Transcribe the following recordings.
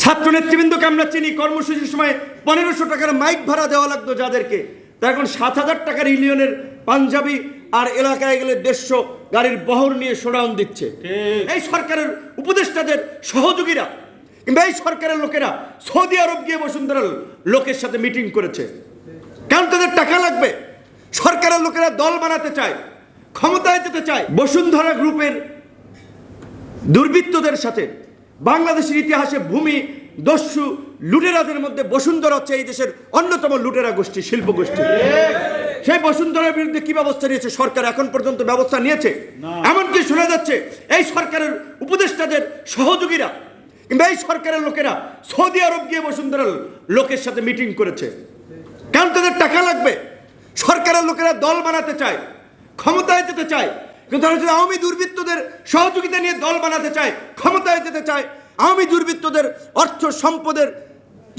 ছাত্র নেতৃবৃন্দকে আমরা চিনি। কর্মসূচির সময় পনেরোশো টাকার মাইক ভাড়া দেওয়া লাগতো যাদেরকে। তা এখন সাত হাজার টাকার ইউনিয়নের পাঞ্জাবি আর এলাকায় গেলে দেড়শো গাড়ির বহর নিয়ে শোডাউন দিচ্ছে। এই সরকারের উপদেষ্টাদের সহযোগীরা কিংবা এই সরকারের লোকেরা সৌদি আরব গিয়ে বসুন্ধরার লোকের সাথে মিটিং করেছে। কারণ তাদের টাকা লাগবে। সরকারের লোকেরা দল বানাতে চায় ক্ষমতায় যেতে চায়। বসুন্ধরা গ্রুপের দুর্বৃত্তদের সাথে বাংলাদেশের ইতিহাসে ভূমি দস্যু লুটেরাদের মধ্যে বসুন্ধরা হচ্ছে এই দেশের অন্যতম লুটেরা গোষ্ঠী শিল্প গোষ্ঠী। সেই বসুন্ধরার বিরুদ্ধে কি ব্যবস্থা নিয়েছে সরকার? এখন পর্যন্ত ব্যবস্থা নিয়েছে? এমনকি শোনা যাচ্ছে এই সরকারের উপদেষ্টাদের সহযোগীরা কিংবা এই সরকারের লোকেরা সৌদি আরব গিয়ে বসুন্ধরার লোকের সাথে মিটিং করেছে। কারণ তাদের টাকা লাগবে। সরকারের লোকেরা দল বানাতে চায় ক্ষমতায় যেতে চায়। কিন্তু তারা আওয়ামী দুর্বৃত্তদের সহযোগিতা নিয়ে দল বানাতে চায়, ক্ষমতায় যেতে চায়, আওয়ামী দুর্বৃত্তদের অর্থ সম্পদের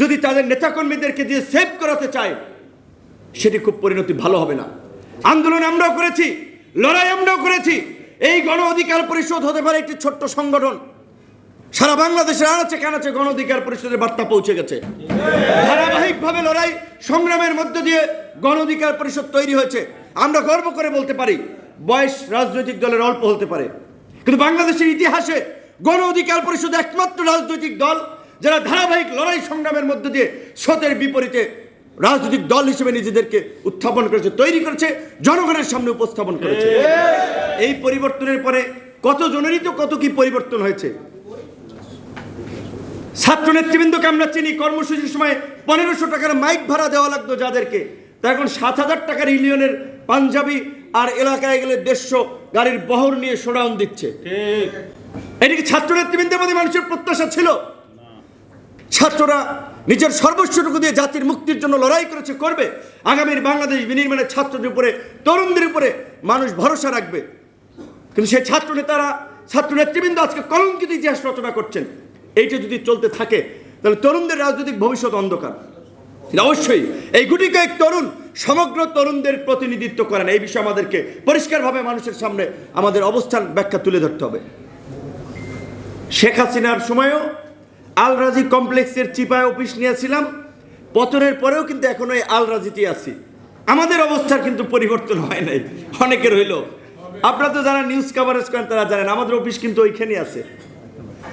যদি তাদের নেতাকর্মীদেরকে দিয়ে সেভ করাতে চায়, সেটি খুব পরিণতি ভালো হবে না। আন্দোলন আমরাও করেছি, লড়াই আমরাও করেছি, এই গণ অধিকার পরিষদ হতে পারে একটি ছোট্ট সংগঠন। সারা বাংলাদেশের আনাচে কানাচে গণ অধিকার পরিষদের বার্তা পৌঁছে গেছে। ধারাবাহিকভাবে লড়াই সংগ্রামের মধ্য দিয়ে গণ অধিকার পরিষদ তৈরি হয়েছে। আমরা গর্ব করে বলতে পারি বয়স রাজনৈতিক দলের অল্প হতে পারে। কিন্তু বাংলাদেশের ইতিহাসে গণ অধিকার পরিষদ একমাত্র রাজনৈতিক দল, যারা ধারাবাহিক লড়াই সংগ্রামের মধ্য দিয়ে স্রোতের বিপরীতে রাজনৈতিক দল হিসেবে নিজেদেরকে উত্থাপন করেছে, তৈরি করেছে, জনগণের সামনে উপস্থাপন করেছে। এই পরিবর্তনের পরে কত জনেরই তো কত কি পরিবর্তন হয়েছে? ছাত্র নেতৃবৃন্দকে আমরা চিনি, কর্মসূচির সময় পনেরোশো টাকার মাইক ভাড়া দেওয়া লাগতো যাদেরকে। তা এখন সাত হাজার টাকার ইলিয়নের পাঞ্জাবি আর এলাকায় গেলে দেড়শো গাড়ির বহর নিয়ে শোডাউন দিচ্ছে। এটি কি ছাত্র নেতৃবৃন্দের প্রতি মানুষের প্রত্যাশা ছিল? ছাত্ররা নিজের সর্বস্বটুকু দিয়ে জাতির মুক্তির জন্য লড়াই করেছে করবে। আগামীর বাংলাদেশ বিনির্মাণের ছাত্রদের উপরে তরুণদের উপরে মানুষ ভরসা রাখবে। কিন্তু সেই ছাত্র নেতারা ছাত্র নেতৃবৃন্দ আজকে কলঙ্কিত ইতিহাস রচনা করছেন। এইটা যদি চলতে থাকে তাহলে তরুণদের রাজনৈতিক ভবিষ্যৎ অন্ধকার। অবশ্যই এই গুটি কয়েক তরুণ সমগ্র তরুণদের প্রতিনিধিত্ব করেন। এই বিষয়ে আমাদেরকে পরিষ্কারভাবে মানুষের সামনে আমাদের অবস্থান ব্যাখ্যা তুলে ধরতে হবে। শেখ হাসিনার সময়ও আল রাজি কমপ্লেক্সের চিপায় অফিস নিয়েছিলাম। পতনের পরেও কিন্তু এখন ওই আল রাজিতে আছি। আমাদের অবস্থার কিন্তু পরিবর্তন হয় নাই। অনেকের হইল আপনারা তো যারা নিউজ কাভারেজ করেন, তারা জানেন, আমাদের অফিস কিন্তু ওইখানে আছে।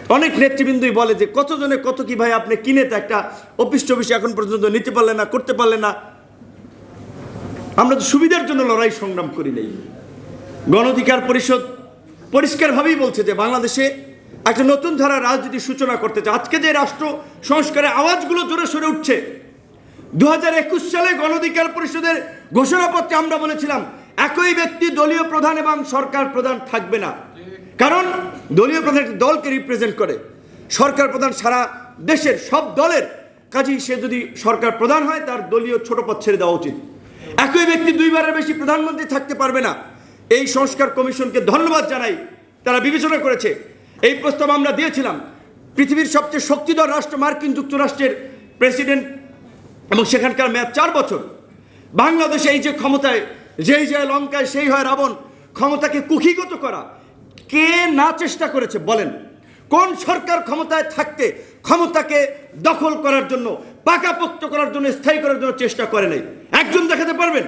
অনেক নেতৃবৃন্দই বলে যে, কতজনে কত কি ভাই, আপনি কিনে তো একটা অফিস টফিস এখন পর্যন্ত নিতে পারলেন না, করতে পারলেন না। আমরা তো সুবিধার জন্য লড়াই সংগ্রাম করি নাই। গণ অধিকার পরিষদ পরিষ্কারভাবেই বলছে যে বাংলাদেশে একটা নতুন ধারা রাজনীতির সূচনা করতে চায়। আজকে যে রাষ্ট্র সংস্কারের আওয়াজগুলো জোরে সরে উঠছে দু হাজার একুশ সালে গণ অধিকার পরিষদের ঘোষণাপত্রে আমরা বলেছিলাম, একই ব্যক্তি দলীয় প্রধান এবং সরকার প্রধান থাকবে না। কারণ দলীয় প্রধান একটি দলকে রিপ্রেজেন্ট করে। সরকার প্রধান সারা দেশের সব দলের কাজেই সে যদি সরকার প্রধান হয়, তার দলীয় ছোট পদ ছেড়ে দেওয়া উচিত। একই ব্যক্তি দুইবারের বেশি প্রধানমন্ত্রী থাকতে পারবে না। এই সংস্কার কমিশনকে ধন্যবাদ জানাই। তারা বিবেচনা করেছে। এই প্রস্তাব আমরা দিয়েছিলাম। পৃথিবীর সবচেয়ে শক্তিধর রাষ্ট্র মার্কিন যুক্তরাষ্ট্রের প্রেসিডেন্ট এবং সেখানকার মেয়াদ চার বছর। বাংলাদেশে এই যে ক্ষমতায়, যেই যায় লঙ্কায় সেই হয় রাবণ, ক্ষমতাকে কুক্ষিগত করা, কে না চেষ্টা করেছে বলেন? কোন সরকার ক্ষমতায় থাকতে ক্ষমতাকে দখল করার জন্য পাকাপোক্ত করার জন্য স্থায়ী করার জন্য চেষ্টা করে নাই। একজন দেখাতে পারবেন?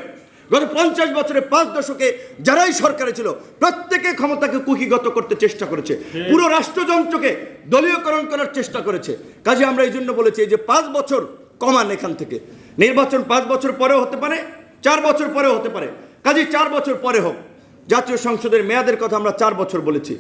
গত পঞ্চাশ বছরে পাঁচ দশকে যারাই সরকারে ছিল প্রত্যেকে ক্ষমতাকে কুকিগত করতে চেষ্টা করেছে। পুরো রাষ্ট্রযন্ত্রকে দলীয়করণ করার চেষ্টা করেছে। কাজে আমরা এই জন্য বলেছি যে পাঁচ বছর কমান এখান থেকে। নির্বাচন পাঁচ বছর পরেও হতে পারে চার বছর পরেও হতে পারে। কাজে চার বছর পরে হোক। জাতীয় সংসদের মেয়াদের কথা আমরা চার বছর বলেছি।